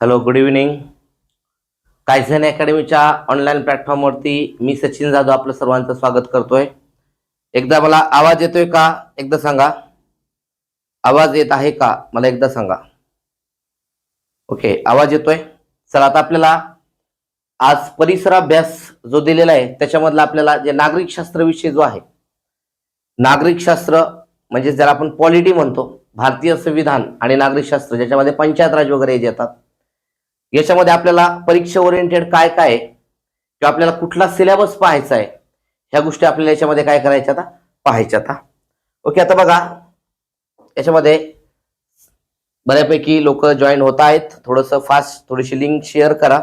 Hello good evening Kaizen अकॅडमीच्या online प्लॅटफॉर्मवरती मी सचिन जाधव आपलं सर्वांचं स्वागत करतोय. एकदा मला आवाज येतोय का? एकदा सांगा. आवाज येत आहे का? मला एकदा सांगा. ओके आवाज येतोय? चला आता आपल्याला आज परिसर अभ्यास जो दिलेला आहे त्याच्यामधला आपल्याला जे नागरिक शास्त्र विषय जो आहे नागरिक शास्त्र म्हणजे ज्याला आपण पॉलिटी म्हणतो भारतीय संविधान आणि नागरिक शास्त्र ज्याच्यामध्ये पंचायत राज वगैरे येतात याच्यामध्ये आपल्याला परीक्षा ओरिएंटेड काय काय आहे? किंवा आपल्याला कुठला सिलेबस पाहायचा आहे? ह्या गोष्टी आपल्याला याच्यामध्ये काय करायच्या आता? पाहायच्या आता. ओके आता बघा. याच्यामध्ये बऱ्यापैकी लोक जॉईन होत आहेत. थोडंसं फास्ट थोडीशी लिंक शेअर करा.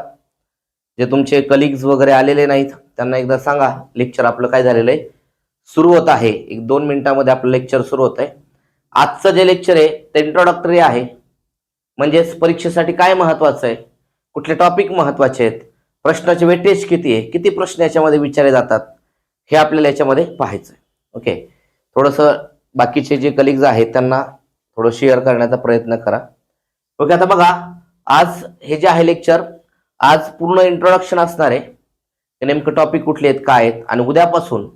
जे तुमचे कलिग्ज वगैरे आलेले नाहीत त्यांना एकदा सांगा. लेक्चर आपलं काय झालेलं आहे? सुरू होत आहे. एक दोन मिनिटामध्ये आपलं लेक्चर सुरू होत आहे. आजचं जे लेक्चर आहे ते इंट्रोडक्टरी आहे. म्हणजेच परीक्षेसाठी काय महत्वाचं आहे? कुठले टॉपिक महत्त्वाचे आहेत? प्रश्नाचे वेटेज किती आहे? किती प्रश्न याच्यामध्ये विचारले जातात? हे आपल्याला याच्यामध्ये पाहायचं आहे. ओके थोडंसं बाकीचे जे कलिग्ज आहेत त्यांना थोडं शेअर करण्याचा प्रयत्न करा. ओके आता बघा आज हे जे आहे लेक्चर आज पूर्ण इंट्रोडक्शन असणार आहे. नेमकं टॉपिक कुठले आहेत काय आहेत? आणि उद्यापासून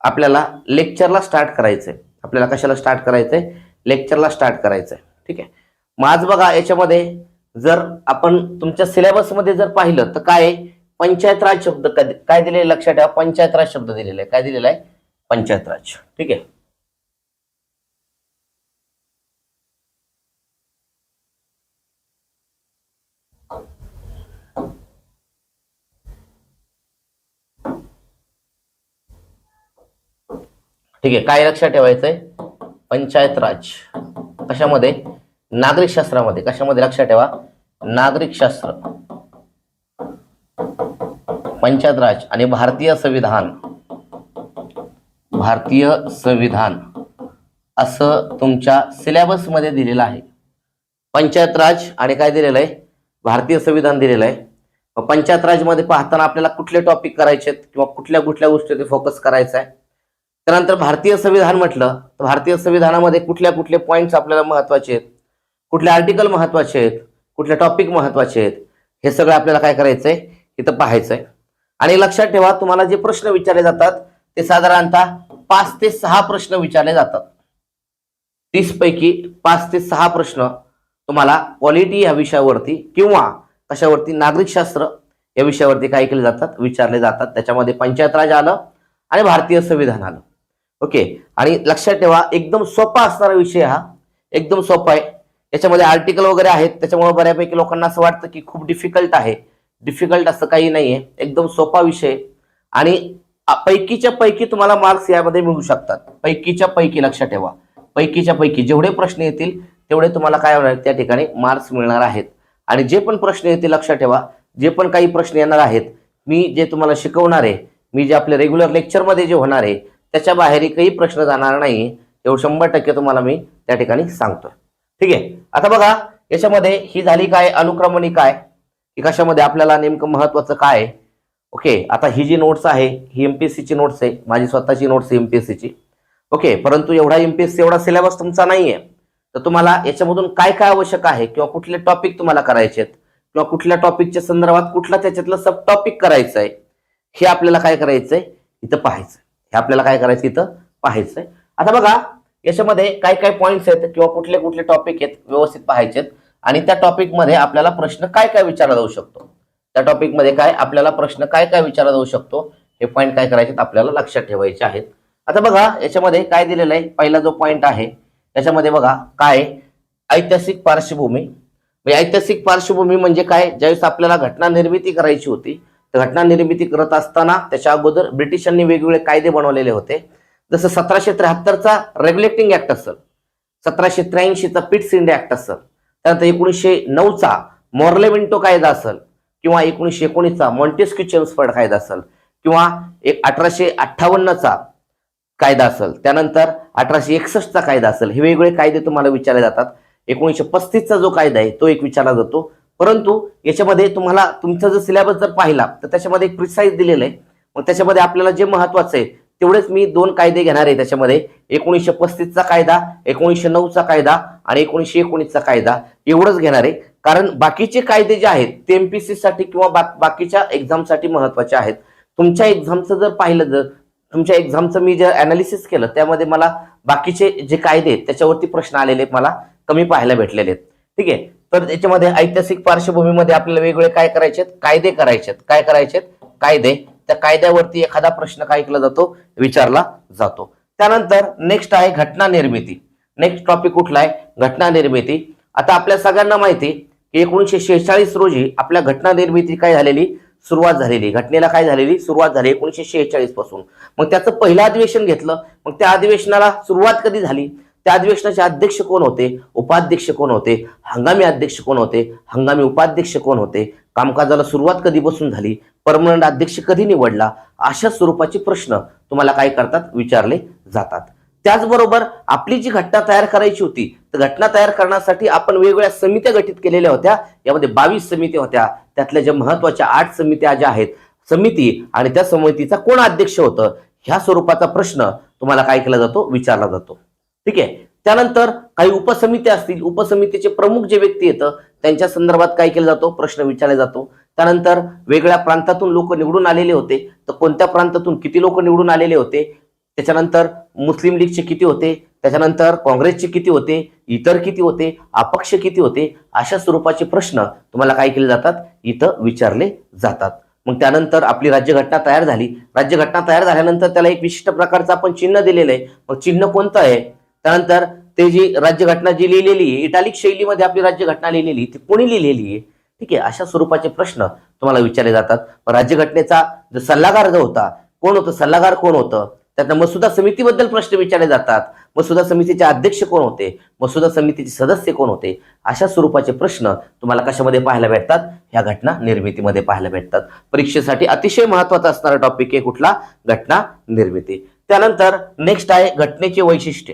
आपल्याला लेक्चरला स्टार्ट करायचंय आपल्याला कशाला स्टार्ट करायचंय लेक्चरला स्टार्ट करायचंय ठीक आहे? मग आज बघा याच्यामध्ये जर आपण तुमच्या सिलेबसमध्ये जर पाहिलं तर काय पंचायत राज शब्द काय दिलेला लक्षात ठेवा पंचायत राज शब्द दिलेला आहे. काय दिलेला आहे? पंचायत राज. ठीक आहे? ठीक आहे. काय लक्षात ठेवायचंय? पंचायत राज. कशामध्ये? नागरिक शास्त्रामध्ये कशामध्ये लक्षात ठेवा? नागरिक शास्त्र पंचायत राज आणि भारतीय संविधान. भारतीय संविधान. असं तुमच्या सिलेबसमध्ये दिलेलं आहे. पंचायत राज आणि काय दिलेलं आहे? भारतीय संविधान दिलेलं आहे. मग पंचायत राजमध्ये पाहताना आपल्याला कुठले टॉपिक करायचे आहेत किंवा कुठल्या कुठल्या गोष्टी फोकस करायचा आहे? त्यानंतर भारतीय संविधान म्हटलं तर भारतीय संविधानामध्ये कुठल्या कुठले पॉईंट्स आपल्याला महत्त्वाचे आहेत? कुठले आर्टिकल महत्त्वाचे आहेत कुठले टॉपिक महत्त्वाचे आहेत हे सगळं आपल्याला काय करायचंय इथं पाहायचंय. आणि लक्षात ठेवा तुम्हाला जे प्रश्न विचारले जातात ते साधारणतः पाच ते सहा प्रश्न विचारले जातात. तीस पैकी पाच ते सहा प्रश्न तुम्हाला पॉलिटी या विषयावरती किंवा कशावरती नागरिक शास्त्र या विषयावरती काय केले जातात विचारले जातात. त्याच्यामध्ये पंचायत राज आलं आणि भारतीय संविधान आलं. ओके? आणि लक्षात ठेवा एकदम सोपा असणारा विषय हा एकदम सोपा आहे. याच्यामध्ये आर्टिकल वगैरे आहेत. त्याच्यामुळे बऱ्यापैकी लोकांना असं वाटतं की खूप डिफिकल्ट आहे. डिफिकल्ट असं काही नाहीये. एकदम सोपा विषय. आणि पैकीच्या पैकी तुम्हाला मार्क्स यामध्ये मिळू शकतात. पैकीच्या पैकी लक्षात ठेवा. पैकीच्या पैकी जेवढे प्रश्न येतील तेवढे तुम्हाला काय होणार? त्या ठिकाणी मार्क्स मिळणार आहेत. आणि जे पण प्रश्न येतील लक्षात ठेवा. जे पण काही प्रश्न येणार आहेत मी जे तुम्हाला शिकवणार आहे मी जे आपले रेग्युलर लेक्चरमध्ये जे होणार आहे त्याच्या बाहेर काही प्रश्न जाणार नाही एवढं शंभर टक्के तुम्हाला मी त्या ठिकाणी सांगतोय. ठीक आहे? आता बघा याच्यामध्ये ही झाली काय? अनुक्रमणी काय? की कशामध्ये आपल्याला नेमकं महत्वाचं काय ओके आता ही जी नोट्स आहे ही एमपीएससी ची नोट्स आहे माझी स्वतःची नोट्स आहे एमपीएससी ची. ओके परंतु एवढा एमपीएससी एवढा सिलेबस तुमचा नाहीये. तर तुम्हाला याच्यामधून काय काय आवश्यक आहे किंवा कुठले टॉपिक तुम्हाला करायचे आहेत? किंवा कुठल्या टॉपिकच्या संदर्भात कुठला त्याच्यातलं सब टॉपिक करायचं आहे? हे आपल्याला काय करायचंय? इथं पाहायचं हे आपल्याला काय करायचं इथं पाहायचंय. आता बघा याच्यामध्ये काय काय पॉईंट्स आहेत किंवा कुठले कुठले टॉपिक आहेत व्यवस्थित पाहायचे आहेत आणि त्या टॉपिकमध्ये आपल्याला प्रश्न काय काय विचारला जाऊ शकतो. त्या टॉपिकमध्ये काय आपल्याला प्रश्न काय काय विचारला जाऊ शकतो हे पॉईंट काय करायचे आपल्याला लक्षात ठेवायचे आहेत. आता बघा याच्यामध्ये काय दिलेलं आहे? पहिला जो पॉईंट आहे त्याच्यामध्ये बघा काय ऐतिहासिक पार्श्वभूमी. म्हणजे ऐतिहासिक पार्श्वभूमी म्हणजे काय? ज्यावेळेस आपल्याला घटना निर्मिती करायची होती तर घटना निर्मिती करत असताना त्याच्या अगोदर ब्रिटिशांनी वेगवेगळे कायदे बनवलेले होते. जसं सतराशे त्र्याहत्तरचा रेग्युलेटिंग ऍक्ट असेल सतराशे त्र्याऐंशीचा पिट्स इंडिया ऍक्ट असेल त्यानंतर एकोणीसशे नऊचा मॉर्लेमिंटो कायदा असेल किंवा एकोणीसशे एकोणीसचा मॉन्टेस्क्यू चेम्सफर्ड कायदा असेल किंवा एक अठराशे अठ्ठावन्नचा कायदा असेल त्यानंतर अठराशे एकसष्टचा कायदा असेल हे वेगवेगळे कायदे तुम्हाला विचारले जातात. एकोणीसशे पस्तीसचा जो कायदा आहे तो एक विचारला जातो. परंतु याच्यामध्ये तुम्हाला तुमचा जर सिलेबस जर पाहिला तर त्याच्यामध्ये एक प्रिसाईज दिलेलं आहे. मग त्याच्यामध्ये आपल्याला जे महत्वाचं आहे तेवढेच मी दोन कायदे घेणार आहे त्याच्यामध्ये. एकोणीसशे पस्तीसचा कायदा एकोणीसशे नऊचा कायदा आणि एकोणीसशे एकोणीसचा कायदा. एवढंच घेणार आहे. कारण बाकीचे कायदे जे आहेत ते एमपीसी साठी किंवा बा- बाकीच्या एक्झामसाठी महत्त्वाचे आहेत. तुमच्या एक्झामचं जर पाहिलं जर तुमच्या एक्झामचं मी जे अनालिसिस केलं त्यामध्ये मला बाकीचे जे कायदे आहेत त्याच्यावरती प्रश्न आलेले मला कमी पाहायला भेटलेले आहेत. ठीक आहे? तर त्याच्यामध्ये ऐतिहासिक पार्श्वभूमीमध्ये आपल्याला वेगवेगळे काय करायचे आहेत? कायदे करायचे आहेत. काय करायचे आहेत? कायदे. त्या कायद्यावरती एखादा प्रश्न काय केला जातो विचारला जातो. त्यानंतर नेक्स्ट आहे घटना निर्मिती. नेक्स्ट टॉपिक कुठला आहे घटना निर्मिती. आता आपल्या सगळ्यांना माहिती आहे की एकोणीसशे शेहेचाळीस रोजी आपल्या घटना निर्मिती काय झालेली? सुरुवात झालेली. घटनेला काय झालेली? सुरुवात झाली एकोणीसशे शेहेचाळीसपासून. मग त्याचं पहिलं अधिवेशन घेतलं. मग त्या अधिवेशनाला सुरुवात कधी झाली? त्या अधिवेशनाचे अध्यक्ष कोण होते? उपाध्यक्ष कोण होते? हंगामी अध्यक्ष कोण होते? हंगामी उपाध्यक्ष कोण होते? कामकाजाला सुरुवात कधी बसून झाली? परमनंट अध्यक्ष कधी निवडला? अशा स्वरूपाचे प्रश्न तुम्हाला काय करतात? विचारले जातात. त्याचबरोबर आपली जी घटना तयार करायची होती तर घटना तयार करण्यासाठी आपण वेगवेगळ्या समित्या गठीत केलेल्या होत्या. यामध्ये बावीस समित्या होत्या. त्यातल्या ज्या महत्त्वाच्या आठ समित्या ज्या आहेत समिती आणि त्या समितीचा कोण अध्यक्ष होतं? ह्या स्वरूपाचा प्रश्न तुम्हाला काय केला जातो? विचारला जातो. ठीक आहे? त्यानंतर काही उपसमित्या असतील उपसमितीचे प्रमुख जे व्यक्ती येतं त्यांच्या संदर्भात काय केलं जातो? प्रश्न विचारला जातो. त्यानंतर वेगळ्या प्रांतातून लोक निवडून आलेले होते. तर कोणत्या प्रांतातून किती लोक निवडून आलेले होते? त्याच्यानंतर मुस्लिम लीगचे किती होते? त्याच्यानंतर काँग्रेसचे किती होते? इतर किती होते? अपक्ष किती होते? अशा स्वरूपाचे प्रश्न तुम्हाला काय केले जातात? इथं विचारले जातात. मग त्यानंतर आपली राज्यघटना तयार झाली. राज्यघटना तयार झाल्यानंतर त्याला एक विशिष्ट प्रकारचं आपण चिन्ह दिलेलं आहे. मग चिन्ह कोणतं आहे? त्यानंतर ते जी राज्यघटना जी लिहिलेली आहे इटालिक शैलीमध्ये आपली राज्यघटना लिहिलेली ती कोणी लिहिलेली आहे? ठीक आहे अशा स्वरूपाचे प्रश्न तुम्हाला विचारले जातात. राज्यघटनेचा जो सल्लागार जो होता कोण होतं? सल्लागार कोण होतं? त्यातनं मसुदा समितीबद्दल प्रश्न विचारले जातात. मसुदा समितीचे अध्यक्ष कोण होते? मसुदा समितीचे सदस्य कोण होते? अशा स्वरूपाचे प्रश्न तुम्हाला कशामध्ये पाहायला भेटतात? ह्या घटना निर्मितीमध्ये पाहायला भेटतात. परीक्षेसाठी अतिशय महत्त्वाचा असणारा टॉपिक आहे कुठला? घटना निर्मिती. त्यानंतर नेक्स्ट आहे घटनेचे वैशिष्ट्य.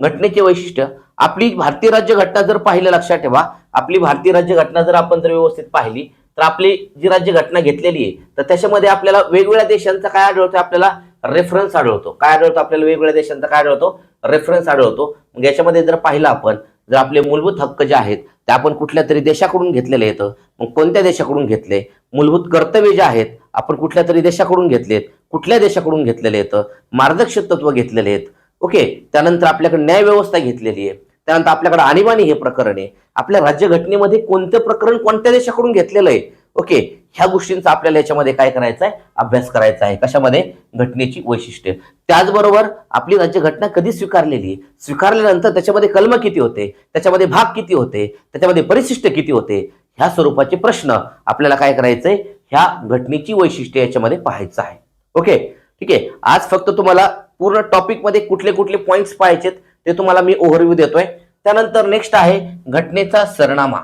घटनेचे वैशिष्ट्य आपली भारतीय राज्य घटना जर पाहिलं लक्षात ठेवा आपली भारतीय राज्य घटना जर आपण जर व्यवस्थित पाहिली तर आपली जी राज्य घटना घेतलेली आहे तर त्याच्यामध्ये आपल्याला वेगवेगळ्या देशांचा काय आढळतो आपल्याला रेफरन्स आढळतो. काय आढळतो आपल्याला वेगवेगळ्या देशांचा काय आढळतो? रेफरन्स आढळतो. मग याच्यामध्ये जर पाहिलं आपण जर आपले मूलभूत हक्क जे आहेत ते आपण कुठल्या तरी देशाकडून घेतलेले येतं मग कोणत्या देशाकडून घेतले? मूलभूत कर्तव्य जे आहेत आपण कुठल्या तरी देशाकडून घेतलेत कुठल्या देशाकडून घेतलेले येतं मार्गदर्शक तत्व घेतलेले आहेत? ओके? त्यानंतर आपल्याकडे न्यायव्यवस्था घेतलेली आहे. त्यानंतर आपल्याकडे आणीबाणी हे प्रकरण आहे. आपल्या राज्यघटनेमध्ये कोणतं प्रकरण कोणत्या देशाकडून घेतलेलं आहे? ओके? ह्या गोष्टींचा आपल्याला याच्यामध्ये काय करायचा आहे? अभ्यास करायचा आहे. कशामध्ये? घटनेची वैशिष्ट्य. त्याचबरोबर आपली राज्यघटना कधी स्वीकारलेली आहे? स्वीकारल्यानंतर त्याच्यामध्ये कलम किती होते? त्याच्यामध्ये भाग किती होते? त्याच्यामध्ये परिशिष्ट किती होते? ह्या स्वरूपाचे प्रश्न आपल्याला काय करायचंय ह्या घटनेची वैशिष्ट्य याच्यामध्ये पाहायचं आहे. ओके? ठीक आहे? आज फक्त तुम्हाला पूर्ण टॉपिकमध्ये कुठले कुठले पॉइंट्स पाहायचेत ते तुम्हाला मी ओव्हरव्ह्यू देतोय. त्यानंतर नेक्स्ट आहे घटनेचा सरनामा.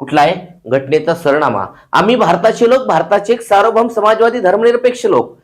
कुठला आहे? घटनेचा सरनामा. आम्ही भारताचे लोक भारताचे एक सार्वभौम समाजवादी धर्मनिरपेक्ष लोक.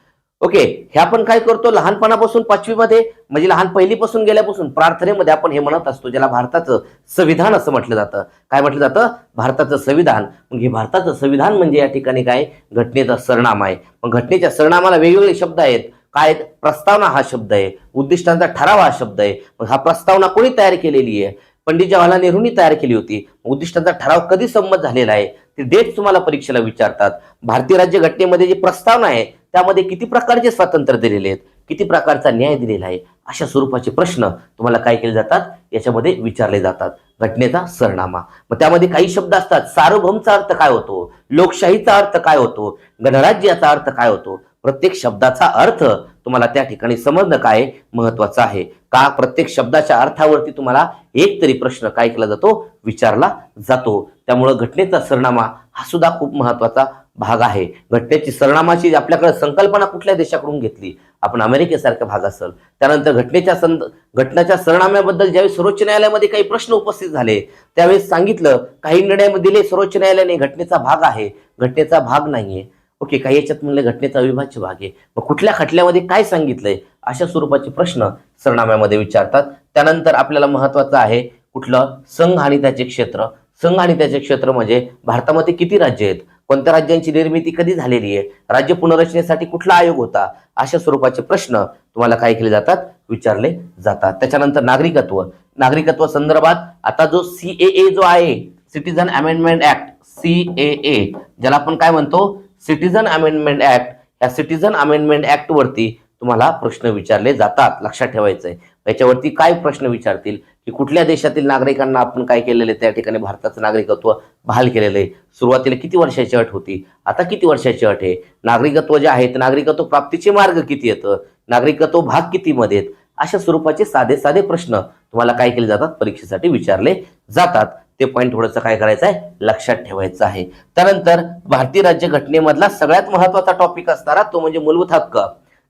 ओके हे आपण काय करतो? लहानपणापासून पाचवीमध्ये म्हणजे लहान पहिलीपासून गेल्यापासून प्रार्थनेमध्ये आपण हे म्हणत असतो ज्याला भारताचं संविधान असं म्हटलं जातं. काय म्हटलं जातं? भारताचं संविधान. मग हे भारताचं संविधान म्हणजे या ठिकाणी काय? घटनेचा सरनामा आहे. मग घटनेच्या सरनामाला वेगवेगळे शब्द आहेत. काय आहेत? प्रस्तावना हा शब्द आहे. उद्दिष्टांचा ठराव हा शब्द आहे. मग हा प्रस्तावना कोणी तयार केलेली आहे? पंडित जवाहरलाल नेहरूंनी तयार केली होती. उद्दिष्टांचा ठराव कधी संमत झालेला आहे? ते डेट तुम्हाला परीक्षेला विचारतात. भारतीय राज्य घटनेमध्ये जी प्रस्तावना आहे त्यामध्ये किती प्रकारचे स्वातंत्र्य दिलेले आहेत? किती प्रकारचा न्याय दिलेला आहे? अशा स्वरूपाचे प्रश्न तुम्हाला काय केले जातात? याच्यामध्ये विचारले जातात. घटनेचा सरनामा. मग त्यामध्ये काही शब्द असतात. सार्वभौमचा अर्थ काय होतो? लोकशाहीचा अर्थ काय होतो? गणराज्याचा अर्थ काय होतो? प्रत्येक शब्दाचा अर्थ तुम्हाला त्या ठिकाणी समजणं काय महत्वाचं आहे? का प्रत्येक शब्दाच्या अर्थावरती तुम्हाला एक तरी प्रश्न काय केला जातो? विचारला जातो. त्यामुळं घटनेचा सरनामा हा सुद्धा खूप महत्त्वाचा भाग आहे. घटनेची सरनामाची आपल्याकडे संकल्पना कुठल्या देशाकडून घेतली? आपण अमेरिकेसारखा भाग असेल त्यानंतर घटनेच्या सं घटनाच्या सरनाम्याबद्दल ज्यावेळी सर्वोच्च न्यायालयामध्ये काही प्रश्न उपस्थित झाले त्यावेळेस सांगितलं काही निर्णय दिले सर्वोच्च न्यायालयाने घटनेचा भाग आहे. घटनेचा भाग नाहीये. ओके काही याच्यात म्हणलं घटनेचा अविभाज्य भाग आहे. मग कुठल्या खटल्यामध्ये काय सांगितलंय? अशा स्वरूपाचे प्रश्न सरनाम्यामध्ये विचारतात. त्यानंतर आपल्याला महत्वाचं आहे कुठलं? संघ आणि त्याचे क्षेत्र. संघ आणि त्याचे क्षेत्र म्हणजे भारतामध्ये किती राज्य आहेत? कोणत्या राज्यांची निर्मिती कधी झालेली आहे? राज्य पुनर्रचनेसाठी कुठला आयोग होता? अशा स्वरूपाचे प्रश्न तुम्हाला काय केले जातात? विचारले जातात. त्याच्यानंतर नागरिकत्व. नागरिकत्व संदर्भात आता जो सी ए जो आहे Citizen Amendment Act C A A ज्याला आपण काय म्हणतो? सिटीजन अमेंडमेंट ऍक्ट या सिटीजन अमेंडमेंट ऍक्ट वरती तुम्हाला प्रश्न विचारले जातात लक्षात ठेवायचंय. याच्यावरती काय प्रश्न विचारतील? की कुठल्या देशातील नागरिकांना आपण काय केलेलं आहे? त्या ठिकाणी भारताचं नागरिकत्व बहाल केलेलं आहे. सुरुवातीला किती वर्षाची अट होती? आता किती वर्षाची अट आहे? नागरिकत्व जे आहे ते नागरिकत्व प्राप्तीचे मार्ग किती येतं? नागरिकत्व भाग किती मध्ये आहेत? अशा स्वरूपाचे साधे साधे प्रश्न तुम्हाला काय केले जातात? परीक्षेसाठी विचारले जातात. ते पॉईंट थोडंसं काय करायचं आहे लक्षात ठेवायचं आहे. त्यानंतर भारतीय राज्य घटनेमधला सगळ्यात महत्त्वाचा टॉपिक असणारा तो म्हणजे मूलभूत हक्क.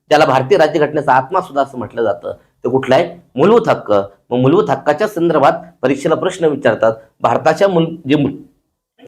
त्याला भारतीय राज्यघटनेचा आत्मा सुद्धा असं म्हटलं जातं. तर कुठला आहे? मूलभूत हक्क. मग मूलभूत हक्काच्या संदर्भात परीक्षेला प्रश्न विचारतात. भारताच्या मूल जे मूल-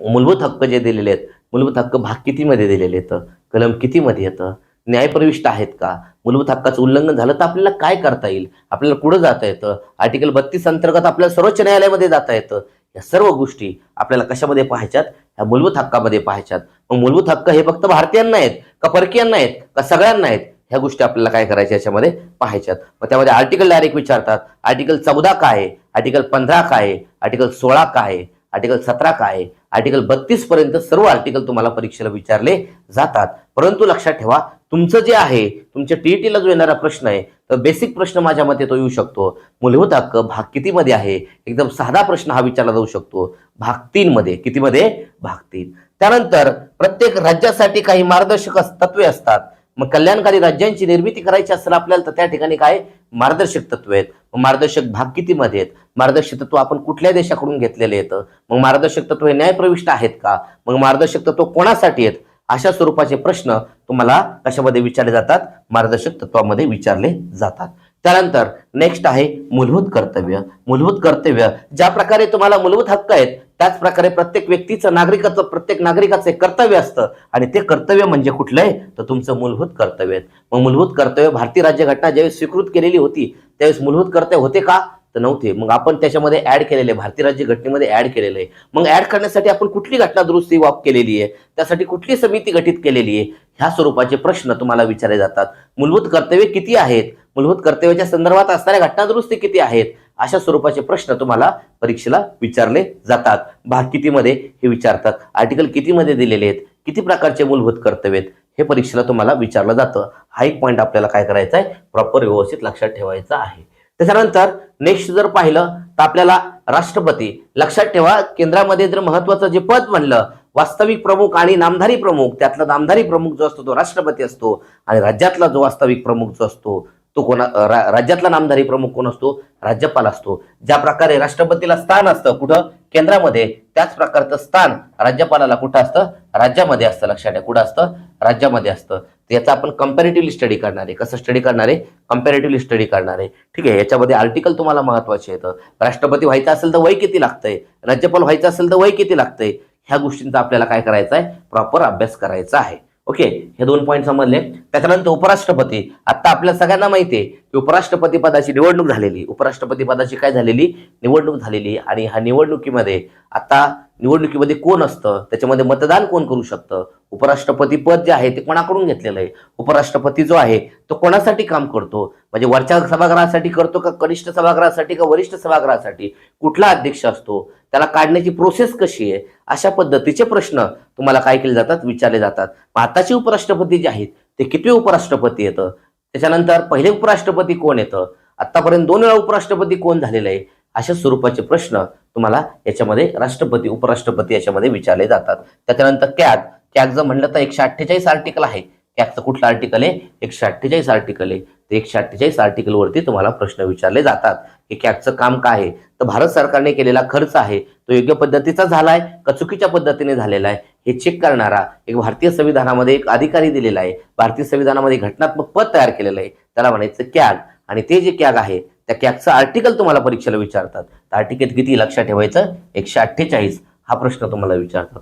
मूलभूत हक्क जे दिलेले आहेत मूलभूत हक्क भाग कितीमध्ये दिलेले आहेत? कलम कितीमध्ये येतं? न्यायप्रविष्ट आहेत का? मूलभूत हक्काचं उल्लंघन झालं तर आपल्याला काय करता येईल? आपल्याला कुठं जाता येतं? आर्टिकल बत्तीस अंतर्गत आपल्याला सर्वोच्च न्यायालयामध्ये जाता येतं? या सर्व गोष्टी आपल्याला कशामध्ये पाहायच्यात? ह्या मूलभूत हक्कामध्ये पाहायच्यात. मग मूलभूत हक्क हे फक्त भारतीयांना आहेत? का परकीयांना आहेत? का सगळ्यांना आहेत? ह्या गोष्टी आपल्याला काय करायच्या याच्यामध्ये पाहायच्यात. मग त्यामध्ये आर्टिकल डायरेक्ट विचारतात. आर्टिकल चौदा काय आहे? आर्टिकल पंधरा काय आहे? आर्टिकल सोळा काय आहे? आर्टिकल सतरा काय आहे? आर्टिकल बत्तीस पर्यंत सर्व आर्टिकल तुम्हाला परीक्षेला विचारले जातात. परंतु लक्षात ठेवा तुमचं जे आहे तुमच्या टीईटीला जो येणारा प्रश्न आहे तर बेसिक प्रश्न माझ्या मते तो येऊ शकतो. मूलभूत हक्क भाग कितीमध्ये आहे? एकदम साधा प्रश्न हा विचारला जाऊ शकतो. भाग तीनमध्ये कितीमध्ये? भाग तीन. त्यानंतर प्रत्येक राज्यासाठी काही मार्गदर्शक तत्वे असतात. मग कल्याणकारी राज्यांची निर्मिती करायची असेल आपल्याला तर त्या ठिकाणी काय? मार्गदर्शक तत्व आहेत. मग मार्गदर्शक भाग कितीमध्ये आहेत? मार्गदर्शक तत्व आपण कुठल्या देशाकडून घेतलेले येतं मग मार्गदर्शक तत्व हे न्यायप्रविष्ट आहेत का? मग मार्गदर्शक तत्व कोणासाठी आहेत? अशा स्वरूपाचे प्रश्न तुम्हाला कशामध्ये विचारले जातात? मार्गदर्शक तत्वामध्ये विचारले जातात. त्यानंतर नेक्स्ट आहे मूलभूत कर्तव्य. मूलभूत कर्तव्य ज्या प्रकारे तुम्हाला मूलभूत हक्क आहेत त्याच प्रकारे प्रत्येक व्यक्तीचं नागरिकाचं प्रत्येक नागरिकाचं एक कर्तव्य असतं. आणि ते कर्तव्य म्हणजे कुठलं आहे? तर तुमचं मूलभूत कर्तव्य आहे. मग मूलभूत कर्तव्य भारतीय राज्यघटना ज्यावेळेस स्वीकृत केलेली होती त्यावेळेस मूलभूत कर्तव्य होते का? तर नव्हते. मग आपण त्याच्यामध्ये ऍड केलेले आहे भारतीय राज्य घटनेमध्ये ऍड केलेलं. आहे मग ऍड करण्यासाठी आपण कुठली घटना दुरुस्ती वाप केलेली आहे? त्यासाठी कुठली समिती गठीत केलेली आहे? ह्या स्वरूपाचे प्रश्न तुम्हाला विचारले जातात. मूलभूत कर्तव्य किती आहेत? मूलभूत कर्तव्याच्या संदर्भात असणाऱ्या घटना दुरुस्ती किती आहेत? अशा स्वरूपाचे प्रश्न तुम्हाला परीक्षेला विचारले जातात. भाग कितीमध्ये? हे विचारतात. आर्टिकल कितीमध्ये दिलेले आहेत? किती प्रकारचे मूलभूत कर्तव्य आहेत? हे परीक्षेला तुम्हाला विचारलं जातं. हा एक पॉईंट आपल्याला काय करायचा आहे? प्रॉपर व्यवस्थित लक्षात ठेवायचा आहे. त्याच्यानंतर नेक्स्ट जर पाहिलं तर आपल्याला राष्ट्रपती लक्षात ठेवा केंद्रामध्ये जर महत्वाचं जे पद म्हणलं वास्तविक प्रमुख आणि नामधारी प्रमुख त्यातला नामधारी प्रमुख जो असतो तो राष्ट्रपती असतो आणि राज्यातला जो वास्तविक प्रमुख जो असतो तो कोणा रा- राज्यातला नामधारी प्रमुख कोण असतो? राज्यपाल असतो. ज्या प्रकारे राष्ट्रपतीला स्थान असतं कुठं? केंद्रामध्ये. त्याच प्रकारचं स्थान राज्यपालाला कुठं असतं? राज्यामध्ये असतं. लक्षात ठेवा कुठं असतं? राज्यामध्ये असतं. याचा आपण कम्पॅरेटिव्हली स्टडी करणार आहे. कसं स्टडी करणार आहे? कम्पॅरेटिव्हली स्टडी करणार आहे. ठीक आहे याच्यामध्ये आर्टिकल तुम्हाला महत्त्वाचे येतं राष्ट्रपती व्हायचं असेल तर वय किती लागतंय? राज्यपाल व्हायचं असेल तर वय किती लागतंय? ह्या गोष्टींचा आपल्याला काय करायचा आहे? प्रॉपर अभ्यास करायचा आहे. ओके हे दोन पॉईंट समजले. त्याच्यानंतर उपराष्ट्रपती. आता आपल्या सगळ्यांना माहिती आहे की उपराष्ट्रपती पदाची निवडणूक झालेली. उपराष्ट्रपती पदाची काय झालेली? निवडणूक झालेली. आणि ह्या निवडणुकीमध्ये आता निवडणुकीमध्ये कोण असतं? त्याच्यामध्ये मतदान कोण करू शकतं? उपराष्ट्रपती पद जे आहे ते कोणाकडून घेतलेलं आहे? उपराष्ट्रपती जो आहे तो कोणासाठी काम करतो? म्हणजे वरच्या सभागृहासाठी करतो का कनिष्ठ सभागृहासाठी का वरिष्ठ सभागृहासाठी? कुठला अध्यक्ष असतो? त्याला काढण्याची प्रोसेस कशी आहे? अशा पद्धतीचे प्रश्न तुम्हाला काय केले जातात? विचारले जातात. आताचे उपराष्ट्रपती जे आहेत ते किती उपराष्ट्रपती येतं? त्याच्यानंतर पहिले उपराष्ट्रपती कोण येतं? आतापर्यंत दोन वेळा उपराष्ट्रपती कोण झालेलं आहे? अशा स्वरूपाचे प्रश्न तुम्हाला याच्यामध्ये राष्ट्रपती उपराष्ट्रपती याच्यामध्ये विचारले जातात. त्याच्यानंतर कॅग कॅग जर म्हणलं तर एकशे अठ्ठेचाळीस आर्टिकल आहे. कॅगचं कुठलं आर्टिकल आहे? एकशे अठ्ठेचाळीस आर्टिकल आहे. ते एकशे अठ्ठेचाळीस आर्टिकलवरती तुम्हाला प्रश्न विचारले जातात की कॅगचं काम काय आहे? तर भारत सरकारने केलेला खर्च आहे. तो योग्य पद्धतीचा झाला आहे का चुकीच्या पद्धतीने झालेला आहे? हे चेक करणारा एक भारतीय संविधानामध्ये एक अधिकारी दिलेला आहे. भारतीय संविधानामध्ये घटनात्मक पद तयार केलेलं आहे. त्याला म्हणायचं कॅग. आणि ते जे कॅग आहे त्या कॅगचं आर्टिकल तुम्हाला परीक्षेला विचारतात. तर आर्टिकल किती लक्षात ठेवायचं? एकशे अठ्ठेचाळीस. हा प्रश्न तुम्हाला विचारतात.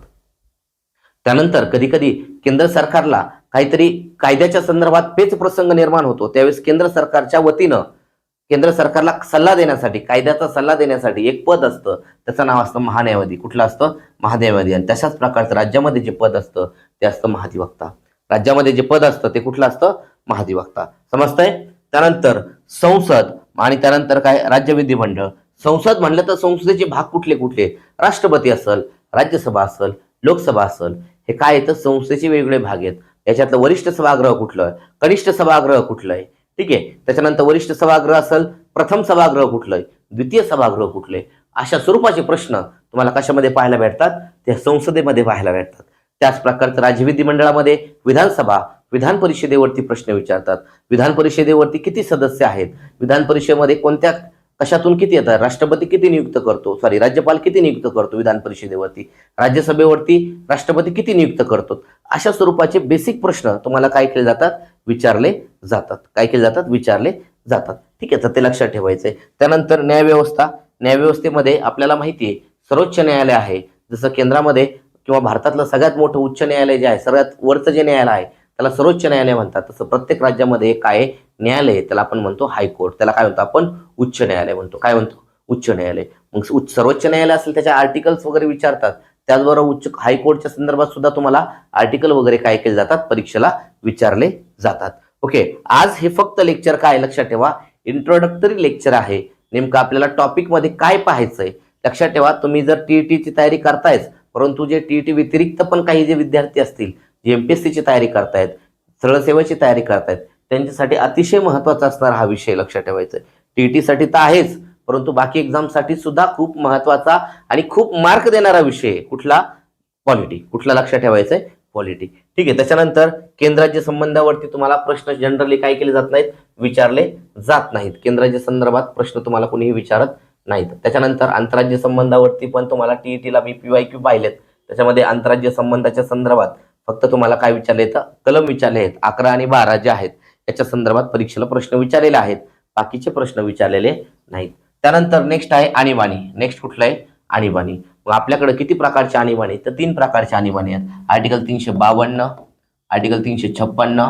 त्यानंतर कधी कधी केंद्र सरकारला काहीतरी कायद्याच्या संदर्भात पेच प्रसंग निर्माण होतो. त्यावेळेस केंद्र सरकारच्या वतीनं केंद्र सरकारला सल्ला देण्यासाठी कायद्याचा सल्ला देण्यासाठी एक पद असतं. त्याचं नाव असतं महान्यायवादी. कुठलं असतं? महान्यायवादी. आणि तशाच प्रकारचं राज्यामध्ये जे पद असतं ते असतं महाधिवक्ता. राज्यामध्ये जे पद असतं ते कुठलं असतं? महाधिवक्ता. समजतंय? त्यानंतर संसद. आणि त्यानंतर काय? राज्य विधिमंडळ. संसद म्हणलं तर संसदेचे भाग कुठले कुठले? राष्ट्रपती असल राज्यसभा असल लोकसभा असल. हे काय येतं संस्थेचे वेगवेगळे भाग आहेत. याच्यातलं वरिष्ठ सभागृह कुठलं आहे? कनिष्ठ सभागृह कुठलं आहे? ठीक आहे. त्याच्यानंतर वरिष्ठ सभागृह असेल प्रथम सभागृह कुठलं आहे? द्वितीय सभागृह कुठले अशा स्वरूपाचे प्रश्न तुम्हाला कशामध्ये पाहायला भेटतात? ते संसदेमध्ये पाहायला भेटतात. त्याच प्रकारचं राज्य विधिमंडळामध्ये विधानसभा विधान परिषदेवरती प्रश्न विचारतात. विधान परिषदेवरती किती सदस्य आहेत? विधान परिषदेमध्ये कोणत्या कशातून किती येतात? राष्ट्रपती किती नियुक्त करतो? सॉरी राज्यपाल किती नियुक्त करतो विधान परिषदेवरती राज्यसभेवरती राष्ट्रपती किती नियुक्त करतो? अशा स्वरूपाचे बेसिक प्रश्न तुम्हाला काय केले जातात? विचारले जातात. काय केले जातात? विचारले जातात. ठीक आहे तर ते लक्षात ठेवायचंय. त्यानंतर न्यायव्यवस्था. न्यायव्यवस्थेमध्ये आपल्याला माहिती आहे सर्वोच्च न्यायालय आहे. जसं केंद्रामध्ये किंवा भारतातलं सगळ्यात मोठं उच्च न्यायालय जे आहे सगळ्यात वरचं जे न्यायालय आहे त्याला सर्वोच्च न्यायालय म्हणतात. तसं प्रत्येक राज्यामध्ये एक काय आहे? न्यायालय. त्याला आपण म्हणतो हायकोर्ट. त्याला काय म्हणतो आपण? उच्च न्यायालय म्हणतो. काय म्हणतो? उच्च न्यायालय. मग सर्वोच्च न्यायालय असेल त्याच्या आर्टिकल्स वगैरे विचारतात. त्याचबरोबर उच्च हायकोर्टच्या संदर्भात सुद्धा तुम्हाला आर्टिकल वगैरे काय केले जातात? परीक्षेला विचारले जातात. ओके. आज हे फक्त लेक्चर काय लक्षात ठेवा. इंट्रोडक्टरी लेक्चर आहे. नेमकं आपल्याला टॉपिकमध्ये काय पाहायचंय? लक्षात ठेवा. तुम्ही जर टी ची तयारी करतायच परंतु जे टीईटी व्यतिरिक्त पण काही जे विद्यार्थी असतील एम पी एस सीची तयारी करतायत सरळसेवेची तयारी करतायत त्यांच्यासाठी अतिशय महत्त्वाचा असणारा हा विषय लक्षात ठेवायचा टी साठी तर आहेच परंतु बाकी एक्झामसाठी सुद्धा खूप महत्त्वाचा आणि खूप मार्क देणारा विषय आहे. कुठला? पॉलिटी कुठला लक्षात ठेवायचा आहे पॉलिटी ठीक आहे त्याच्यानंतर केंद्राच्या संबंधावरती तुम्हाला प्रश्न जनरली काय केले जात नाहीत? विचारले जात नाहीत. केंद्राच्या संदर्भात प्रश्न तुम्हाला कोणीही विचारत नाहीत. त्याच्यानंतर आंतरराज्य संबंधावरती पण तुम्हाला टीईटीला मी वाय क्यू पाहिलेत. त्याच्यामध्ये आंतरराज्य संबंधाच्या संदर्भात फक्त तुम्हाला काय विचारले येतं? कलम विचारले आहेत. अकरा आणि बारा जे आहेत याच्या संदर्भात परीक्षेला प्रश्न विचारलेले आहेत. बाकीचे प्रश्न विचारलेले नाहीत. त्यानंतर नेक्स्ट आहे आणीबाणी. नेक्स्ट कुठलं आहे? आणीबाणी. मग आपल्याकडे किती प्रकारच्या आणीबाणी तर तीन प्रकारच्या आणीबाणी आहेत. आर्टिकल तीनशे बावन्न आर्टिकल तीनशे छप्पन्न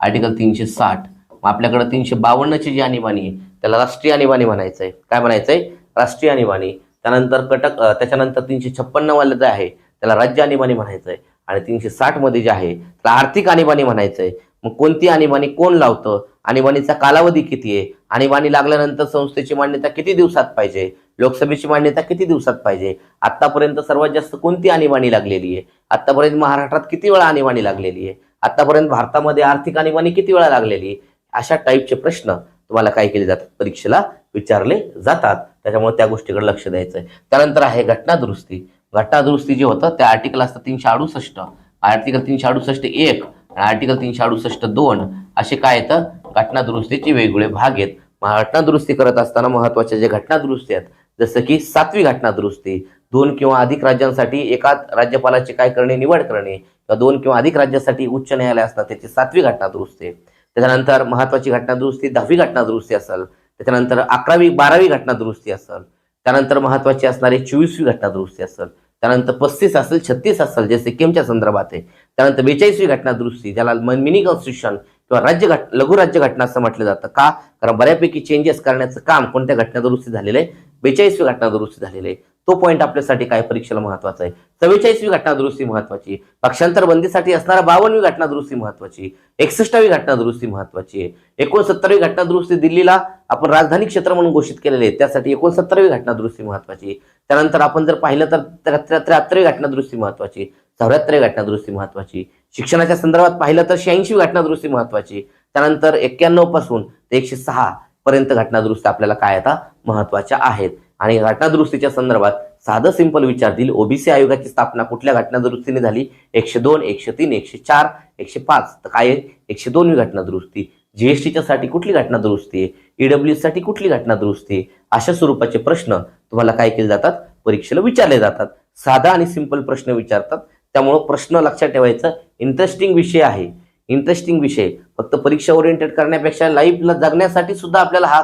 आर्टिकल तीनशे साठ. मग आपल्याकडे तीनशे बावन्नची जी आणीबाणी आहे त्याला राष्ट्रीय आणीबाणी म्हणायचं आहे. काय म्हणायचं आहे? राष्ट्रीय आणीबाणी. त्यानंतर कटक त्याच्यानंतर तीनशे छप्पन्न वाले जे आहे त्याला राज्य आणीबाणी म्हणायचं आहे. आणि तीनशे साठमध्ये जे आहे त्याला आर्थिक आणीबाणी म्हणायचं आहे मग कोणती आणीबाणी कोण लावतं? आणीबाणीचा कालावधी किती आहे? आणीबाणी लागल्यानंतर संस्थेची मान्यता किती दिवसात पाहिजे? लोकसभेची मान्यता किती दिवसात पाहिजे? आतापर्यंत सर्वात जास्त कोणती आणीबाणी लागलेली आहे? आतापर्यंत महाराष्ट्रात किती वेळा आणीबाणी लागलेली आहे? आतापर्यंत भारतामध्ये आर्थिक आणीबाणी किती वेळा लागलेली आहे? अशा टाईपचे प्रश्न तुम्हाला काय केले जातात? परीक्षेला विचारले जातात. त्याच्यामुळे त्या गोष्टीकडे लक्ष द्यायचं आहे त्यानंतर आहे घटना दुरुस्ती घट्टादुरुस्ती जे होतं त्या आर्टिकल असतं तीनशे अडुसष्ट. आर्टिकल तीनशे अडुसष्ट एक आणि आर्टिकल तीनशे अडुसष्ट दोन असे काय येतं? घटना दुरुस्तीचे वेगवेगळे भाग आहेत. घटनादुरुस्ती दुरुस्ती करत असताना महत्त्वाच्या ज्या घटना दुरुस्ती आहेत जसं की सातवी घटना दुरुस्ती दोन किंवा अधिक राज्यांसाठी एका राज्यपालाची काय करणे? निवड करणे. किंवा दोन किंवा अधिक राज्यासाठी उच्च न्यायालय असतात त्याची सातवी घटना दुरुस्ती त्याच्यानंतर महत्वाची घटना दुरुस्ती दहावी घटना दुरुस्ती असेल. त्याच्यानंतर अकरावी बारावी घटना दुरुस्ती असेल. त्यानंतर महत्वाची असणारी चोवीसवी घटना दुरुस्ती असेल त्यानंतर पस्तीस असेल छत्तीस असेल जे सिक्कीमच्या संदर्भात आहे त्यानंतर बेचाळीसवी घटना दुरुस्ती ज्याला मिनी कॉन्स्टिट्यूशन किंवा राज्य घट लघु राज्य घटना असं म्हटलं जातं. का? कारण बऱ्यापैकी चेंजेस करण्याचं काम कोणत्या घटना दुरुस्ती झालेलं आहे? बेचाळीसवी घटना दुरुस्ती झालेली आहे. तो पॉईंट आपल्यासाठी काय परीक्षेला महत्त्वाचा आहे. चव्वेचाळीसवी घटना दुरुस्ती महत्वाची पक्षांतर बंदीसाठी असणारा बावनवी घटना दुरुस्ती महत्वाची एकसष्टावी घटना दुरुस्ती महत्वाची आहे. एकोणसत्तरवी घटना दुरुस्ती दिल्लीला आपण राजधानी क्षेत्र म्हणून घोषित केलेले आहे त्यासाठी एकोणसत्तरवी घटना दुरुस्ती महत्वाची त्यानंतर आपण जर पाहिलं तर त्र्याहत्तरवी घटना दुरुस्ती महत्वाची चौऱ्याहत्तरवी घटना दुरुस्ती महत्वाची शिक्षणाच्या संदर्भात पाहिलं तर शहाऐंशी घटना दुरुस्ती महत्वाची त्यानंतर एक्क्याण्णवपासून ते एकशे सहा पर्यंत घटना दुरुस्ती आपल्याला काय आता महत्त्वाच्या आहेत. आणि घटनादुरुस्तीच्या संदर्भात साधं सिंपल विचारतील ओबीसी आयोगाची स्थापना कुठल्या घटना दुरुस्तीने झाली? एकशे दोन एकशे तीन एकशे चार एकशे पाच. तर काय आहे? एकशे दोनवी घटना दुरुस्ती जीएसटीच्या साठी कुठली घटना दुरुस्ती आहे ईडब्ल्यू साठी कुठली घटना दुरुस्ती आहे? अशा स्वरूपाचे प्रश्न तुम्हाला काय केले जातात? परीक्षेला विचारले जातात. साधा आणि सिंपल प्रश्न विचारतात. त्यामुळं प्रश्न लक्षात ठेवायचा इंटरेस्टिंग विषय आहे. इंटरेस्टिंग विषय. फक्त परीक्षा ओरिएंटेड करण्यापेक्षा लाईफला जगण्यासाठी सुद्धा आपल्याला हा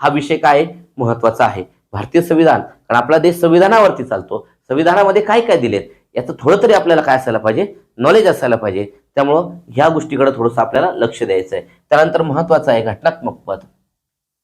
हा विषय काय आहे? महत्त्वाचा आहे. भारतीय संविधान. कारण आपला देश संविधानावरती चालतो. संविधानामध्ये काय काय दिलेत? याचं थोडं तरी आपल्याला काय असायला पाहिजे? नॉलेज असायला पाहिजे. त्यामुळं ह्या गोष्टीकडे थोडंसं आपल्याला लक्ष द्यायचं आहे त्यानंतर महत्वाचं आहे घटनात्मक पद.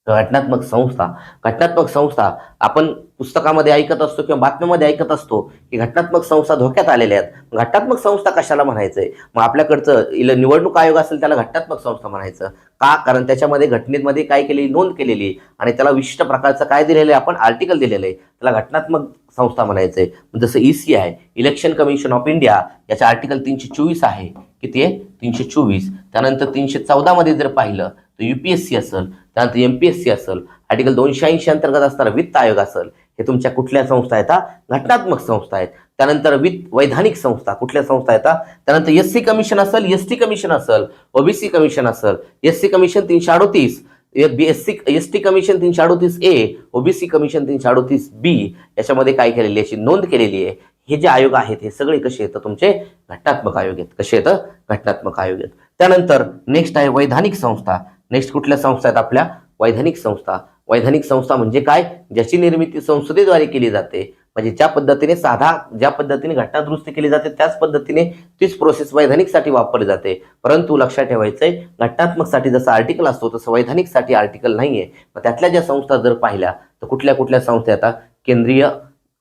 घटनात्मक संस्था. घटनात्मक संस्था आपण पुस्तकामध्ये ऐकत असतो किंवा बातम्यामध्ये ऐकत असतो की घटनात्मक संस्था धोक्यात आलेल्या आहेत. घटनात्मक संस्था कशाला म्हणायचंय? मग आपल्याकडचं इल- निवडणूक आयोग असेल त्याला घटनात्मक संस्था म्हणायचं. का? कारण त्याच्यामध्ये घटनेमध्ये काय केलेली नोंद केलेली आहे आणि त्याला विशिष्ट प्रकारचं काय दिलेलं आहे? आपण आर्टिकल दिलेलं आहे. त्याला घटनात्मक संस्था म्हणायचंय. जसं ईसी आहे इलेक्शन कमिशन ऑफ इंडिया याच्या आर्टिकल तीनशे चोवीस आहे. किती आहे? तीनशे चोवीस. त्यानंतर तीनशे चौदामध्ये जर पाहिलं तर यू पी एस सी असेल त्यानंतर एम पी एस सी असेल आर्टिकल दोनशे ऐंशी अंतर्गत असणारा वित्त आयोग असेल हे तुमच्या कुठल्या संस्था आहेत घटनात्मक संस्था आहेत. त्यानंतर वित्त वैधानिक संस्था कुठल्या संस्था येतात त्यानंतर एस सी कमिशन असेल एस टी कमिशन असेल ओबीसी कमिशन असेल एस सी कमिशन तीनशे अडोतीस S C S T commission तीनशे अडोतीस ए ओबीसी कमिशन तीनशे अडोतीस बी याच्यामध्ये काय केलेली आहे? याची नोंद केलेली आहे. हे जे आयोग आहेत हे सगळे कसे येतं तुमचे घटनात्मक आयोग आहेत. कसे येतं घटनात्मक आयोग आहेत. त्यानंतर नेक्स्ट आहे वैधानिक संस्था. नेक्स्ट कुठल्या संस्था आहेत? आपल्या वैधानिक संस्था. वैधानिक संस्था म्हणजे काय? ज्याची निर्मिती संसदेद्वारे केली जाते. म्हणजे ज्या पद्धतीने साधा ज्या पद्धतीने घटना दुरुस्ती केली जाते त्याच पद्धतीने तीच प्रोसेस वैधानिकसाठी वापरली जाते. परंतु लक्षात ठेवायचंय घटनात्मकसाठी जसं आर्टिकल असतो तसं वैधानिकसाठी आर्टिकल नाहीये. मग त्यातल्या ज्या संस्था जर पाहिल्या तर कुठल्या कुठल्या संस्था आता? केंद्रीय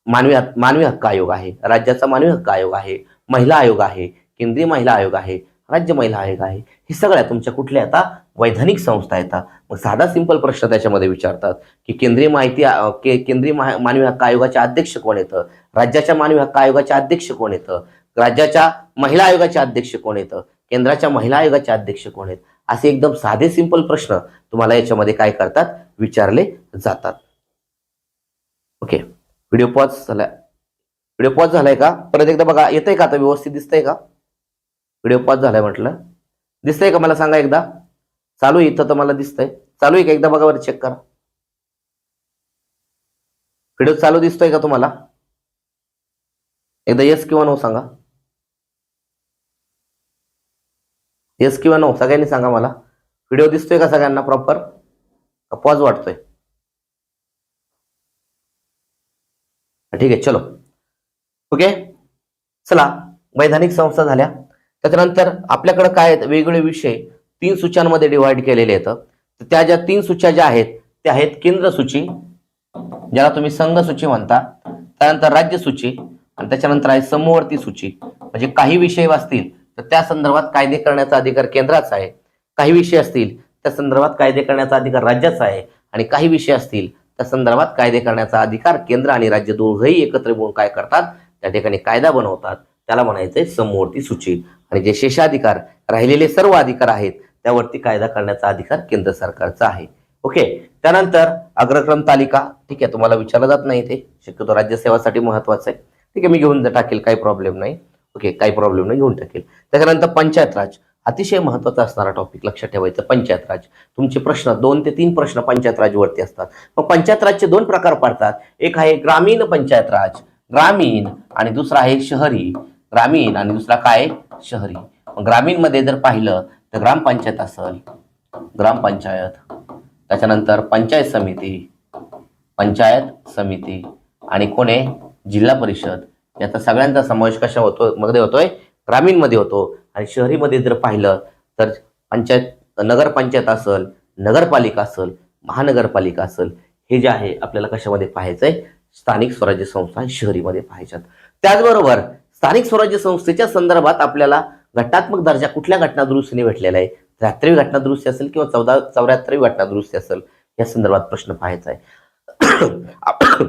मानवी मानवी हक्क आयोग आहे. राज्याचा मानवी हक्क आयोग आहे. महिला आयोग आहे. केंद्रीय महिला आयोग आहे. राज्य महिला आयोग आहे. हे सगळ्या तुमच्या कुठल्या आता वैधानिक संस्था येतात मग साधा सिंपल प्रश्न त्याच्यामध्ये विचारतात की केंद्रीय माहिती के केंद्रीय मा- मानवी हक्क आयोगाचे अध्यक्ष कोण येतं राज्याच्या मानवी हक्क आयोगाचे अध्यक्ष कोण येतं राज्याच्या महिला आयोगाचे अध्यक्ष कोण येतं केंद्राच्या महिला आयोगाचे अध्यक्ष कोण आहेत? असे एकदम साधे सिंपल प्रश्न तुम्हाला याच्यामध्ये काय करतात? विचारले जातात. ओके. व्हिडिओ पॉज झाला. व्हिडिओ पॉज झालाय का? परत एकदा बघा. येतंय का आता? व्यवस्थित दिसतंय का? व्हिडिओ पॉज झालाय म्हटलं. दिसतंय का? मला सांगा एकदा. चालू आहे इथं तर मला दिसतंय. चालू आहे का? एकदा बघा बरं चेक करा. व्हिडिओ चालू दिसतोय का तुम्हाला? एकदा येस किंवा नो सांगा. येस किंवा नो सगळ्यांनी सांगा मला. व्हिडिओ दिसतोय का सगळ्यांना प्रॉपर पॉज वाटतोय? ठीक आहे चलो. ओके चला वैधानिक संस्था झाल्या. त्याच्यानंतर आपल्याकडे काय आहेत? वेगवेगळे विषय. तीन सूच्यांमध्ये डिव्हाइड केलेले आहेत. तर त्या ज्या तीन सूच्या ज्या आहेत त्या आहेत केंद्र सूची ज्याला तुम्ही संघ सूची म्हणता. त्यानंतर राज्य सूची आणि त्याच्यानंतर आहे समूहवर्ती सूची. म्हणजे काही विषय असतील तर त्या संदर्भात कायदे करण्याचा अधिकार केंद्राचा आहे. काही विषय असतील त्या संदर्भात कायदे करण्याचा अधिकार राज्याचा आहे. आणि काही विषय असतील त्या संदर्भात कायदे करण्याचा अधिकार केंद्र आणि राज्य दोघंही एकत्र मिळून काय करतात त्या ठिकाणी कायदा बनवतात. त्याला म्हणायचंय समूहवर्ती सूची. आणि जे शेषाधिकार राहिलेले सर्व अधिकार आहेत त्यावरती कायदा करण्याचा अधिकार केंद्र सरकारचा आहे. ओके त्यानंतर अग्रक्रम तालिका. ठीक आहे तुम्हाला विचारलं जात नाही ते. शक्यतो राज्यसेवासाठी महत्वाचं आहे. ठीक आहे मी घेऊन टाकेल काही प्रॉब्लेम नाही. ओके काही प्रॉब्लेम नाही घेऊन टाकेल. त्याच्यानंतर पंचायत राज. अतिशय महत्त्वाचा असणारा टॉपिक लक्षात ठेवायचं पंचायत राज. तुमचे प्रश्न दोन ते तीन प्रश्न पंचायत राजवरती असतात. मग पंचायत राजचे दोन प्रकार पडतात. एक आहे ग्रामीण पंचायत राज. ग्रामीण आणि दुसरा आहे शहरी. ग्रामीण आणि दुसरा काय? शहरी. मग ग्रामीणमध्ये जर पाहिलं तर ग्रामपंचायत असेल ग्रामपंचायत त्याच्यानंतर पंचायत समिती पंचायत समिती आणि कोणे? जिल्हा परिषद. याचा सगळ्यांचा समावेश कशा होतो? मध्ये होतोय? ग्रामीणमध्ये होतो. आणि शहरीमध्ये जर पाहिलं तर पंचायत नगरपंचायत असेल नगरपालिका असेल महानगरपालिका असेल हे जे आहे आपल्याला कशामध्ये पाहायचंय? स्थानिक स्वराज्य संस्था शहरीमध्ये पाहायच्यात. त्याचबरोबर स्थानिक स्वराज्य संस्थेच्या संदर्भात आपल्याला घटनात्मक दर्जा कुठल्या घटना दुरुस्तीने भेटलेला आहे? त्र्याहत्तरवी घटना दुरुस्ती असेल किंवा चौदा चौऱ्याहत्तरवी घटना दुरुस्ती असेल या संदर्भात प्रश्न पाहायचा आहे.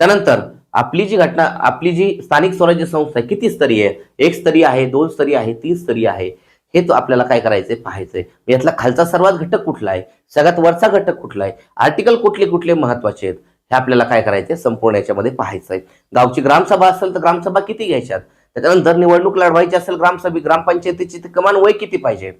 त्यानंतर आपली जी घटना आपली जी स्थानिक स्वराज्य संस्था आहे किती स्तरीय आहे? एक स्तरीय आहे दोन स्तरीय आहे तीन स्तरीय आहे हे तो आपल्याला काय करायचंय? पाहायचंय. यातला खालचा सर्वात घटक कुठला आहे? सगळ्यात वरचा घटक कुठला आहे? आर्टिकल कुठले कुठले महत्त्वाचे आहेत? हे आपल्याला काय करायचंय? संपूर्ण याच्यामध्ये पाहायचंय. गावची ग्रामसभा असेल तर ग्रामसभा किती घ्यायच्यात? त्याच्यानंतर निवडणूक लढवायची असेल ग्रामसभा ग्रामपंचायतीची किमान वय किती पाहिजे?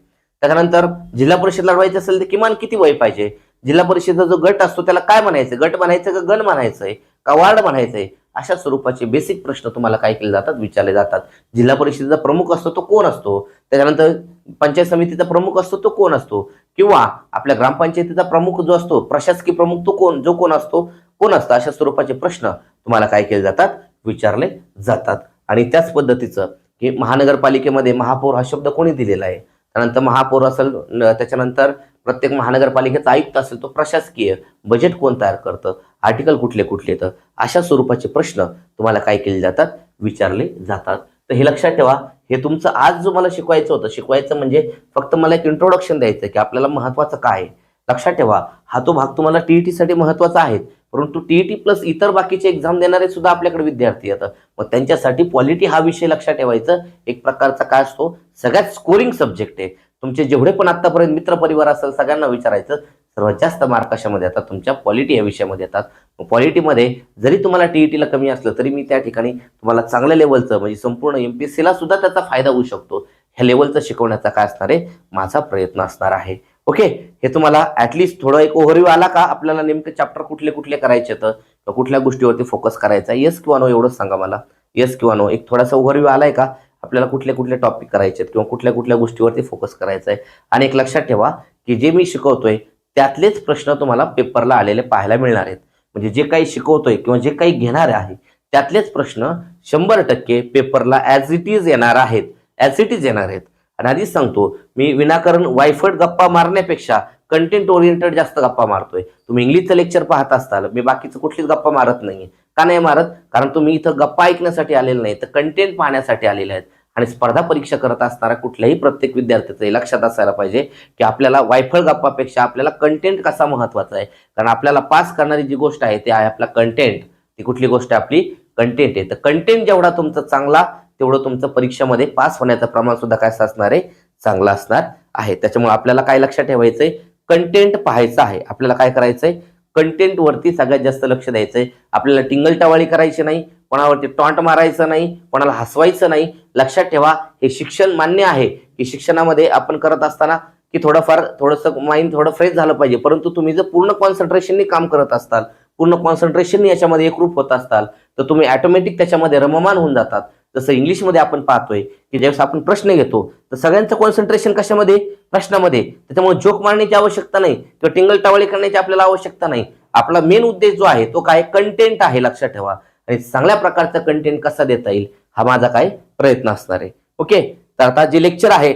त्याच्यानंतर जिल्हा परिषद लढवायची असेल तर किमान किती वय पाहिजे? जिल्हा परिषदेचा जो गट असतो त्याला काय म्हणायचं गट म्हणायचं का गण म्हणायचंय? का वार्ड म्हणायचंय? अशा स्वरूपाचे बेसिक प्रश्न तुम्हाला काय केले जातात विचारले जातात. जिल्हा परिषदेचा प्रमुख असतो तो कोण असतो? त्याच्यानंतर पंचायत समितीचा प्रमुख असतो तो कोण असतो? किंवा आपल्या ग्रामपंचायतीचा प्रमुख जो असतो प्रशासकीय प्रमुख तो कोण जो कोण असतो? कोण असतो? अशा स्वरूपाचे प्रश्न तुम्हाला काय केले जातात? विचारले जातात. आणि त्याच पद्धतीचं की महानगरपालिकेमध्ये महापौर हा शब्द कोणी दिलेला आहे? त्यानंतर महापौर असेल त्याच्यानंतर प्रत्येक महानगरपालिकेचा आयुक्त असेल तो प्रशासकीय बजेट कोण तयार करतं? आर्टिकल कुठले कुठले येतं? अशा स्वरूपाचे प्रश्न तुम्हाला काय केले जातात? विचारले जातात. तर हे लक्षात ठेवा हे तुमचं आज जो मला शिकवायचं होतं शिकवायचं म्हणजे फक्त मला एक इंट्रोडक्शन द्यायचं की आपल्याला महत्वाचं काय आहे. लक्षात ठेवा हा तो भाग तुम्हाला टी साठी महत्त्वाचा आहे. परंतु टीईटी प्लस इतर बाकीचे एक्झाम देणारे सुद्धा आपल्याकडे विद्यार्थी येतात. मग त्यांच्यासाठी क्वालिटी हा विषय लक्षात ठेवायचं. एक प्रकारचा काय असतो? सगळ्यात स्कोरिंग सब्जेक्ट आहे. तुमचे जेवढे पण आतापर्यंत मित्रपरिवार असेल सगळ्यांना विचारायचं. सर्वात जास्त मार्क कशामध्ये येतात? तुमच्या क्वालिटी या विषयामध्ये येतात. मग क्वालिटीमध्ये जरी तुम्हाला टीईटीला कमी असलं तरी मी त्या ठिकाणी तुम्हाला चांगल्या लेवलचं म्हणजे संपूर्ण एम पी सीला सुद्धा त्याचा फायदा होऊ शकतो. ह्या लेवलचं शिकवण्याचा काय असणार आहे? माझा प्रयत्न असणार आहे. ओके? हे तुम्हाला ऍटलिस्ट थोडं एक ओव्हरव्ह्यू आला का? आपल्याला नेमके चॅप्टर कुठले कुठले करायचे तर कुठल्या गोष्टीवरती फोकस करायचा येस किंवा नो एवढंच सांगा मला. येस किंवा नो एक थोडासा ओव्हरव्ह्यू आलाय का? आपल्याला कुठले कुठले टॉपिक करायचे आहेत? किंवा कुठल्या कुठल्या गोष्टीवरती फोकस करायचा आहे? आणि एक लक्षात ठेवा की जे मी शिकवतोय त्यातलेच प्रश्न तुम्हाला पेपरला आलेले पाहायला मिळणार आहेत. म्हणजे जे काही शिकवतोय किंवा जे काही घेणार आहे त्यातलेच प्रश्न शंभर टक्के पेपरला ॲज इट इज येणार आहेत. ॲज इट इज येणार आहेत. आणि आधीच सांगतो मी विनाकारण वायफट गप्पा मारण्यापेक्षा कंटेंट ओरिएंटेड जास्त गप्पा मारतोय. तुम्ही इंग्लिशचं लेक्चर पाहत असताल मी बाकीचं कुठलीच गप्पा मारत नाही का नाही मारत? कारण तुम्ही इथं गप्पा ऐकण्यासाठी आलेले नाही तर कंटेंट पाहण्यासाठी आलेले आहेत. आणि स्पर्धा परीक्षा करत असणारा कुठल्याही प्रत्येक विद्यार्थ्याचं हे लक्षात असायला पाहिजे की आपल्याला वायफळ गप्पापेक्षा आपल्याला कंटेंट कसा महत्त्वाचा आहे. कारण आपल्याला पास करणारी जी गोष्ट आहे ती आहे आपला कंटेंट ती कुठली गोष्ट आहे? आपली कंटेंट आहे. तर कंटेंट जेवढा तुमचा चांगला तेवढं तुमचं परीक्षेमध्ये पास होण्याचं प्रमाण सुद्धा काय असणार आहे चांगलं असणार आहे. त्याच्यामुळे आपल्याला काय लक्षात ठेवायचंय? कंटेंट पाहायचं आहे. आपल्याला काय करायचंय? कंटेंट वरती सगळ्यात जास्त लक्ष द्यायचंय. आपल्याला टिंगल टवाळी करायची नाही कोणावरती टॉन्ट मारायचं नाही कोणाला हसवायचं नाही. लक्षात ठेवा हे शिक्षण मान्य आहे की शिक्षणामध्ये आपण करत असताना की थोडंफार थोडंसं माइंड थोडं फ्रेश झालं पाहिजे. परंतु तुम्ही जर पूर्ण कॉन्सन्ट्रेशनने काम करत असताल पूर्ण कॉन्सन्ट्रेशनने याच्यामध्ये एकरूप होत असताल तर तुम्ही ऑटोमॅटिक त्याच्यामध्ये रममान होऊन जातात. जसं इंग्लिशमध्ये आपण पाहतोय की ज्यावेळेस आपण प्रश्न घेतो तर सगळ्यांचं कॉन्सन्ट्रेशन कशामध्ये? प्रश्नामध्ये. त्याच्यामुळे जोक मारण्याची आवश्यकता नाही किंवा टिंगल टावळी करण्याची आपल्याला आवश्यकता नाही. आपला मेन उद्देश जो आहे तो काय? कंटेंट आहे लक्षात ठेवा. आणि चांगल्या प्रकारचा कंटेंट कसा देता येईल हा माझा काय? प्रयत्न असणार आहे. ओके तर आता जे लेक्चर आहे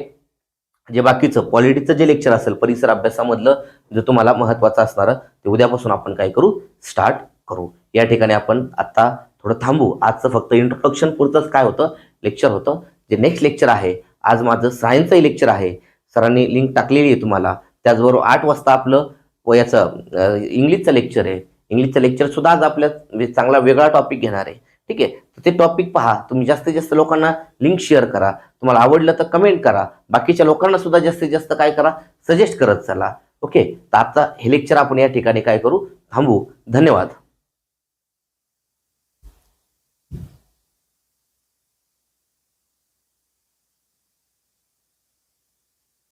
जे बाकीचं पॉलिटिक्सचं जे लेक्चर असेल परिसर अभ्यासामधलं जे तुम्हाला महत्वाचं असणारं ते उद्यापासून आपण काय करू? स्टार्ट करू. या ठिकाणी आपण आता थोडं थांबू. आजचं फक्त इंट्रोडक्शन पुरतंच काय होतं? लेक्चर होतं. जे नेक्स्ट लेक्चर आहे आज माझं सायन्सचंही लेक्चर आहे. सरांनी लिंक टाकलेली आहे तुम्हाला. त्याचबरोबर आठ वाजता आपलं व याचं इंग्लिशचं लेक्चर आहे. इंग्लिशचं लेक्चरसुद्धा आज आपल्या म्हणजे चांगला वेगळा टॉपिक घेणार आहे. ठीक आहे? तर ते टॉपिक पहा. तुम्ही जास्तीत जास्त लोकांना लिंक शेअर करा. तुम्हाला आवडलं तर कमेंट करा. बाकीच्या लोकांना सुद्धा जास्तीत जास्त काय करा? सजेस्ट करत चला. ओके तर आता हे लेक्चर आपण या ठिकाणी काय करू? थांबू. धन्यवाद.